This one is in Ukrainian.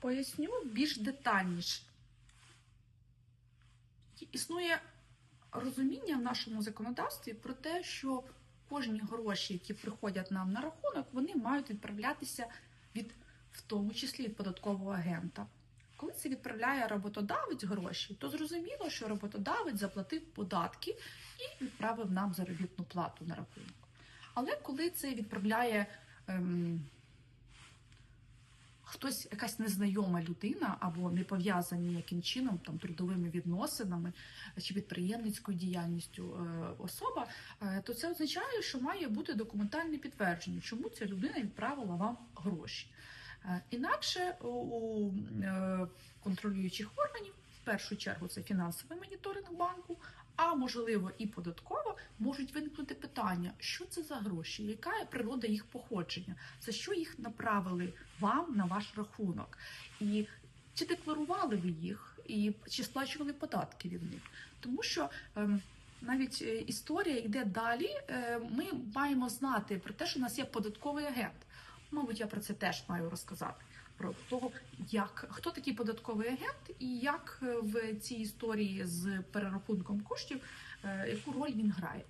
Поясню більш детальніше. Існує розуміння в нашому законодавстві про те, що кожні гроші, які приходять нам на рахунок, вони мають відправлятися від, в тому числі від податкового агента. Коли це відправляє роботодавець гроші, то зрозуміло, що роботодавець заплатив податки і відправив нам заробітну плату на рахунок. Але коли це відправляє ем, хтось, якась незнайома людина або не пов'язані яким чином там трудовими відносинами чи підприємницькою діяльністю е, особа, е, то це означає, що має бути документальне підтвердження, чому ця людина відправила вам гроші. Е, Інакше у, контролюючих органів, в першу чергу, це фінансовий моніторинг банку, а можливо і податково, можуть виникнути питання, що це за гроші, яка є природа їх походження, за що їх направили вам на ваш рахунок, і чи декларували ви їх, і чи сплачували податки від них, тому що. ем, навіть е, історія йде далі. Е, Ми маємо знати про те, що у нас є податковий агент. Мабуть, я про це теж маю розказати. Про того, як хто такий податковий агент, і як е, в цій історії з перерахунком коштів, е, яку роль він грає.